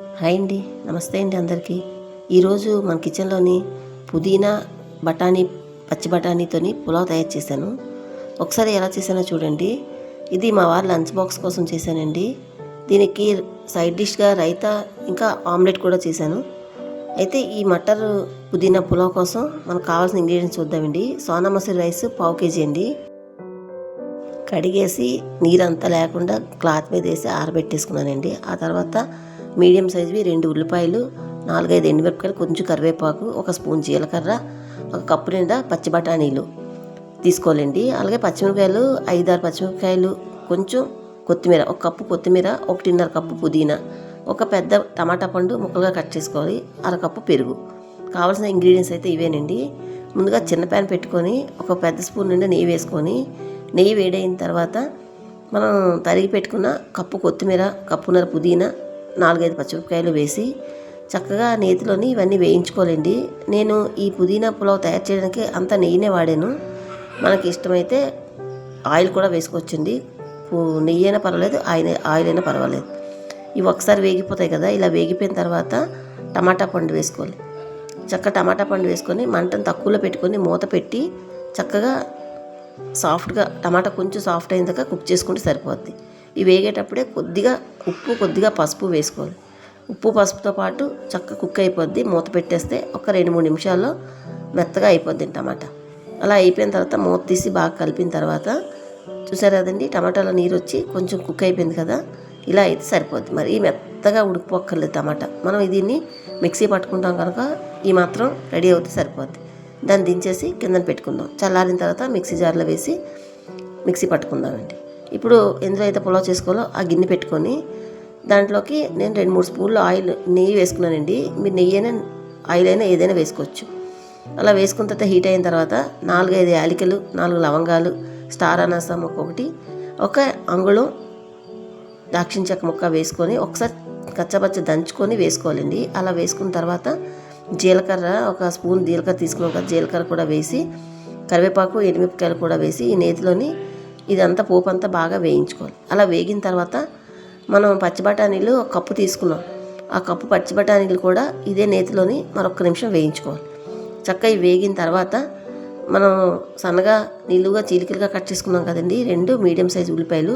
Hi అండి. నమస్తే అండి అందరికీ. ఈరోజు మన కిచెన్లోని పుదీనా బఠానీ పచ్చి బఠానీతోని పులావ్ తయారు చేశాను. ఒకసారి ఎలా చేశానో చూడండి. ఇది మా వారి లంచ్ బాక్స్ కోసం చేశానండి. దీనికి సైడ్ డిష్గా రైతా ఇంకా ఆమ్లెట్ కూడా చేశాను. అయితే ఈ మటర్ పుదీనా పులావ్ కోసం మనకు కావాల్సిన ఇంగ్రీడియంట్స్ చూద్దామండి. సోనా మసూరి రైస్ పావు కేజీ అండి. కడిగేసి నీరంతా లేకుండా క్లాత్ మీద వేసి ఆరబెట్టేసుకున్నానండి. ఆ తర్వాత మీడియం సైజువి రెండు ఉల్లిపాయలు నాలుగైదు ఎండుమిరపకాయలు కొంచెం కరివేపాకు ఒక స్పూన్ జీలకర్ర ఒక కప్పు నిండా పచ్చి బఠానీలు తీసుకోవాలండి. అలాగే పచ్చిమిరపకాయలు ఐదారు పచ్చిమిరపకాయలు కొంచెం కొత్తిమీర ఒక కప్పు కొత్తిమీర ఒకటిన్నర కప్పు పుదీనా ఒక పెద్ద టమాటా పండు ముక్కలుగా కట్ చేసుకోవాలి అరకప్పు పెరుగు. కావాల్సిన ఇంగ్రీడియంట్స్ అయితే ఇవేనండి. ముందుగా చిన్న ప్యాన్ పెట్టుకొని ఒక పెద్ద స్పూన్ నుండి నెయ్యి వేసుకొని నెయ్యి వేడైన తర్వాత మనం తరిగి పెట్టుకున్న కప్పు కొత్తిమీర కప్పున్నర పుదీనా నాలుగైదు పచ్చిమిరపకాయలు వేసి చక్కగా నేతిలోని ఇవన్నీ వేయించుకోవాలండి. నేను ఈ పుదీనా పులావ్ తయారు చేయడానికి అంత నెయ్యినే వాడాను. మనకి ఇష్టమైతే ఆయిల్ కూడా వేసుకోవచ్చండి. నెయ్యి అయినా పర్వాలేదు ఆయిల్ ఆయిల్ అయినా పర్వాలేదు. ఇవి ఒకసారి వేగిపోతాయి కదా ఇలా వేగిపోయిన తర్వాత టమాటా పండు వేసుకోవాలి. చక్క టమాటా పండు వేసుకొని మంటను తక్కువలో పెట్టుకొని మూత పెట్టి చక్కగా సాఫ్ట్గా టమాటా కొంచెం సాఫ్ట్ అయిన దాకా కుక్ చేసుకుంటే సరిపోద్ది. ఇవి వేగేటప్పుడే కొద్దిగా ఉప్పు కొద్దిగా పసుపు వేసుకోవాలి. ఉప్పు పసుపుతో పాటు చక్క కుక్ అయిపోద్ది. మూత పెట్టేస్తే ఒక రెండు మూడు నిమిషాల్లో మెత్తగా అయిపోద్ది టమాటా. అలా అయిపోయిన తర్వాత మూత తీసి బాగా కలిపిన తర్వాత చూసారు కదండి టమాటాలో నీరు వచ్చి కొంచెం కుక్ అయిపోయింది కదా ఇలా అయితే సరిపోద్ది. మరి మెత్తగా ఉడికిపోక్కర్లేదు టమాటా. మనం దీన్ని మిక్సీ పట్టుకుంటాం కనుక ఈ మాత్రం రెడీ అవుతే సరిపోద్ది. దాన్ని దించేసి కిందన పెట్టుకుందాం. చల్లారిన తర్వాత మిక్సీ జార్లో వేసి మిక్సీ పట్టుకుందామండి. ఇప్పుడు ఎందులో అయితే పులావ్ చేసుకోవాలో ఆ గిన్నె పెట్టుకొని దాంట్లోకి నేను రెండు మూడు స్పూన్లు ఆయిల్ నెయ్యి వేసుకున్నానండి. మీరు నెయ్యి అయినా ఆయిల్ అయినా ఏదైనా వేసుకోవచ్చు. అలా వేసుకున్న తర్వాత హీట్ అయిన తర్వాత నాలుగైదు యాలకులు నాలుగు లవంగాలు స్టార్ అనాసం ఒక్కొక్కటి ఒక అంగుళం దాక్షిణ చెక్క ముక్క వేసుకొని ఒకసారి కచ్చపచ్చ దంచుకొని వేసుకోవాలండి. అలా వేసుకున్న తర్వాత జీలకర్ర ఒక స్పూన్ జీలకర్ర తీసుకున్నాం కదా జీలకర్ర కూడా వేసి కరివేపాకు ఎండుమిరపకాయలు కూడా వేసి ఈ నేతిలోని ఇదంతా పోపు అంతా బాగా వేయించుకోవాలి. అలా వేగిన తర్వాత మనం పచ్చి బఠానీలు ఒక కప్పు తీసుకున్నాం. ఆ కప్పు పచ్చి బఠానీలు కూడా ఇదే నేతిలోని మరొక నిమిషం వేయించుకోవాలి. చక్కగా ఇవి వేగిన తర్వాత మనం సన్నగా నిలువుగా చీలికలుగా కట్ చేసుకున్నాం కదండి. రెండు మీడియం సైజ్ ఉల్లిపాయలు.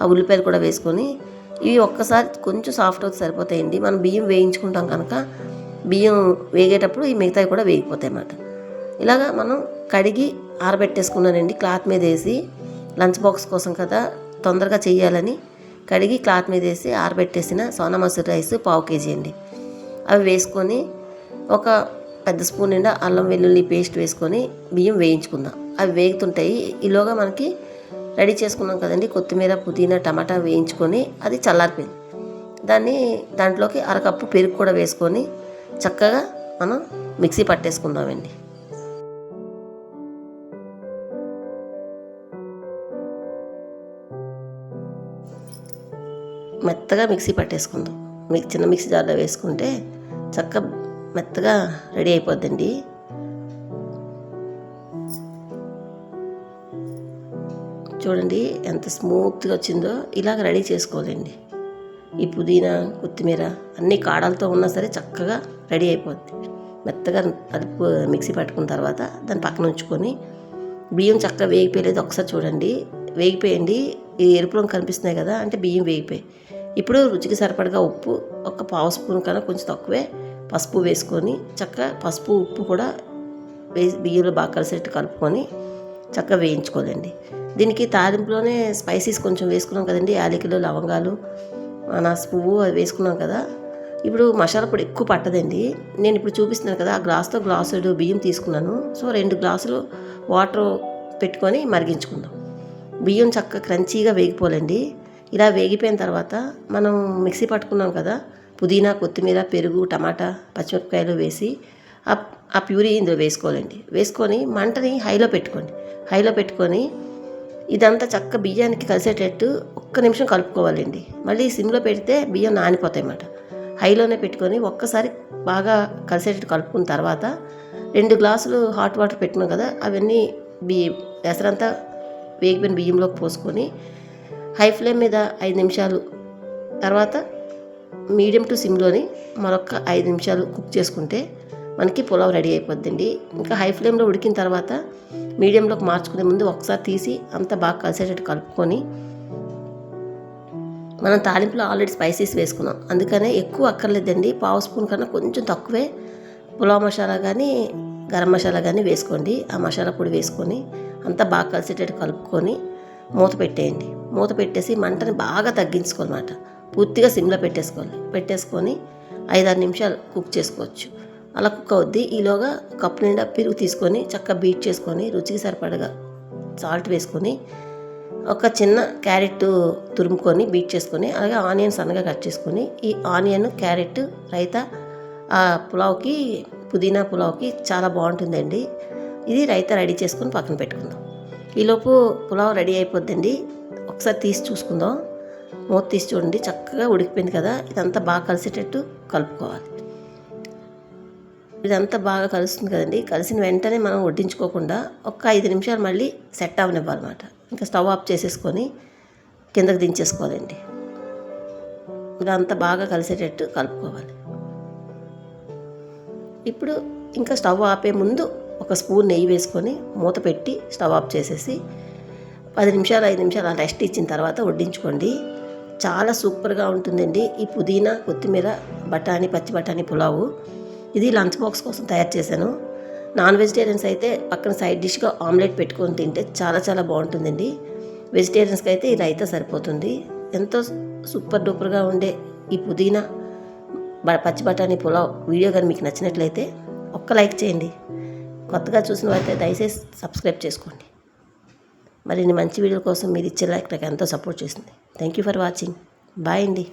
ఆ ఉల్లిపాయలు కూడా వేసుకొని ఇవి ఒక్కసారి కొంచెం సాఫ్ట్ అవుతే సరిపోతాయండి. మనం బియ్యం వేయించుకుంటాం కనుక బియ్యం వేగేటప్పుడు ఈ మిగతావి కూడా వేగిపోతాయి అన్నమాట ఇలాగా మనం కడిగి ఆరబెట్టేసుకున్నానండి. క్లాత్ మీద వేసి లంచ్ బాక్స్ కోసం కదా తొందరగా చేయాలని కడిగి క్లాత్ మీద వేసి ఆరబెట్టేసిన సోనా మసూరి రైస్ పావు కేజీ అండి. అవి వేసుకొని ఒక పెద్ద స్పూన్ నిండా అల్లం వెల్లుల్లి పేస్ట్ వేసుకొని బియ్యం వేయించుకుందాం. అవి వేగుతుంటాయి. ఈలోగా మనకి రెడీ చేసుకున్నాం కదండి. కొత్తిమీర పుదీనా టమాటా వేయించుకొని అది చల్లారిపోయింది. దాన్ని దాంట్లోకి అరకప్పు పెరుగు కూడా వేసుకొని చక్కగా మనం మిక్సీ పట్టేసుకుందామండి. మెత్తగా మిక్సీ పట్టేసుకుందాం. మీకు చిన్న మిక్సీ జార్లో వేసుకుంటే చక్క మెత్తగా రెడీ అయిపోద్దండి. చూడండి ఎంత స్మూత్గా వచ్చిందో ఇలాగ రెడీ చేసుకోవాలండి. ఈ పుదీనా కొత్తిమీర అన్ని కాడలతో ఉన్నా సరే చక్కగా రెడీ అయిపోద్ది. మెత్తగా కలుపు మిక్సీ పట్టుకున్న తర్వాత దాన్ని పక్కన ఉంచుకొని బియ్యం చక్కగా వేగిపోయలేదు ఒకసారి చూడండి. వేగిపోయండి. ఈ ఎరుపు రంగు కనిపిస్తున్నాయి కదా అంటే బియ్యం వేగిపోయాయి ఇప్పుడు రుచికి సరిపడగా ఉప్పు ఒక పావు స్పూన్ కన్నా కొంచెం తక్కువే. పసుపు వేసుకొని చక్కగా పసుపు ఉప్పు కూడా వేసి బియ్యంలో బాగా కలిసేట్టు కలుపుకొని చక్కగా వేయించుకోవాలండి. దీనికి తాలింపులోనే స్పైసీస్ కొంచెం వేసుకున్నాం కదండి యాలకులు లవంగాలు అనాస పువ్వు అవి వేసుకున్నాం కదా. ఇప్పుడు మసాలా పొడి ఎక్కువ పట్టదండి. నేను ఇప్పుడు చూపిస్తున్నాను కదా ఆ గ్లాస్తో గ్లాసుడు బియ్యం తీసుకున్నాను. సో రెండు గ్లాసులు వాటర్ పెట్టుకొని మరిగించుకుందాం. బియ్యం చక్కగా క్రంచీగా వేగిపోవాలండి. ఇలా వేగిపోయిన తర్వాత మనం మిక్సీ పట్టుకున్నాం కదా పుదీనా కొత్తిమీర పెరుగు టమాటా పచ్చిమిరపకాయలు వేసి ఆ ఆ ప్యూరీ ఇందులో వేసుకోవాలండి. వేసుకొని మంటని హైలో పెట్టుకోండి. హైలో పెట్టుకొని ఇదంతా చక్క బియ్యానికి కలిసేటట్టు ఒక్క నిమిషం కలుపుకోవాలండి. మళ్ళీ సిమ్లో పెడితే బియ్యం నానిపోతాయి అన్నమాట. హైలోనే పెట్టుకొని ఒక్కసారి బాగా కలిసేటట్టు కలుపుకున్న తర్వాత రెండు గ్లాసులు హాట్ వాటర్ పెట్టుకున్నాం కదా అవన్నీ బి ఎసరంతా వేగిపోయిన బియ్యంలోకి పోసుకొని హై ఫ్లేమ్ మీద ఐదు నిమిషాలు తర్వాత మీడియం టు సిమ్లోని మరొక ఐదు నిమిషాలు కుక్ చేసుకుంటే మనకి పులావ్ రెడీ అయిపోద్దండి. ఇంకా హై ఫ్లేమ్లో ఉడికిన తర్వాత మీడియంలోకి మార్చుకునే ముందు ఒకసారి తీసి అంతా బాగా కలిసేటట్టు కలుపుకొని మనం తాలింపులో ఆల్రెడీ స్పైసీస్ వేసుకున్నాం. అందుకనే ఎక్కువ అక్కర్లేదండి. పావు స్పూన్ కన్నా కొంచెం తక్కువే. పులావ్ మసాలా కానీ గరం మసాలా కానీ వేసుకోండి. ఆ మసాలా పొడి వేసుకొని అంతా బాగా కలిసేటట్టు కలుపుకొని మూత పెట్టేయండి. మూత పెట్టేసి మంటని బాగా తగ్గించుకోవాలన్నమాట. పూర్తిగా సిమ్లో పెట్టేసుకోవాలి. పెట్టేసుకొని ఐదారు నిమిషాలు కుక్ చేసుకోవచ్చు. అలా కుక్ అవుద్ది. ఈలోగా కప్పు నిండా పెరుగు తీసుకొని చక్కగా బీట్ చేసుకొని రుచికి సరిపడగా సాల్ట్ వేసుకొని ఒక చిన్న క్యారెట్ తురుముకొని బీట్ చేసుకొని అలాగే ఆనియన్స్ సన్నగా కట్ చేసుకొని ఈ ఆనియన్ క్యారెట్ రైతా ఆ పులావ్కి పుదీనా పులావ్కి చాలా బాగుంటుందండి. ఇది రైతా రెడీ చేసుకొని పక్కన పెట్టుకుందాం. ఈలోపు పులావ్ రెడీ అయిపోద్దండి. ఒకసారి తీసి చూసుకుందాం. మూత తీసి చూడండి చక్కగా ఉడికిపోయింది కదా. ఇదంతా బాగా కలిసేటట్టు కలుపుకోవాలి. ఇదంతా బాగా కలుస్తుంది కదండి. కలిసిన వెంటనే మనం వడ్డించుకోకుండా ఒక ఐదు నిమిషాలు మళ్ళీ సెట్ అవనివ్వాలన్నమాట. ఇంకా స్టవ్ ఆఫ్ చేసేసుకొని కిందకి దించేసుకోవాలండి. ఇదంతా బాగా కలిసేటట్టు కలుపుకోవాలి. ఇప్పుడు ఇంకా స్టవ్ ఆపే ముందు ఒక స్పూన్ నెయ్యి వేసుకొని మూత పెట్టి స్టవ్ ఆఫ్ చేసేసి పది నిమిషాలు ఐదు నిమిషాలు రెస్ట్ ఇచ్చిన తర్వాత వడ్డించుకోండి. చాలా సూపర్గా ఉంటుందండి ఈ పుదీనా కొత్తిమీర బఠానీ పచ్చి బఠానీ పులావు. ఇది లంచ్ బాక్స్ కోసం తయారు చేశాను. నాన్ వెజిటేరియన్స్ అయితే పక్కన సైడ్ డిష్గా ఆమ్లెట్ పెట్టుకొని తింటే చాలా చాలా బాగుంటుందండి. వెజిటేరియన్స్కి అయితే ఈ రైతా సరిపోతుంది. ఎంతో సూపర్ డూపర్గా ఉండే ఈ పుదీనా పచ్చి బఠానీ పులావ్ వీడియో కానీ మీకు నచ్చినట్లయితే ఒక్క లైక్ చేయండి. కొత్తగా చూసిన వారైతే దయచేసి సబ్స్క్రైబ్ చేసుకోండి. మరిన్ని మంచి వీడియో కోసం మీరు ఇచ్చే లైక్ నాకు ఎంతో సపోర్ట్ చేసింది. Thank you for watching bye అండి.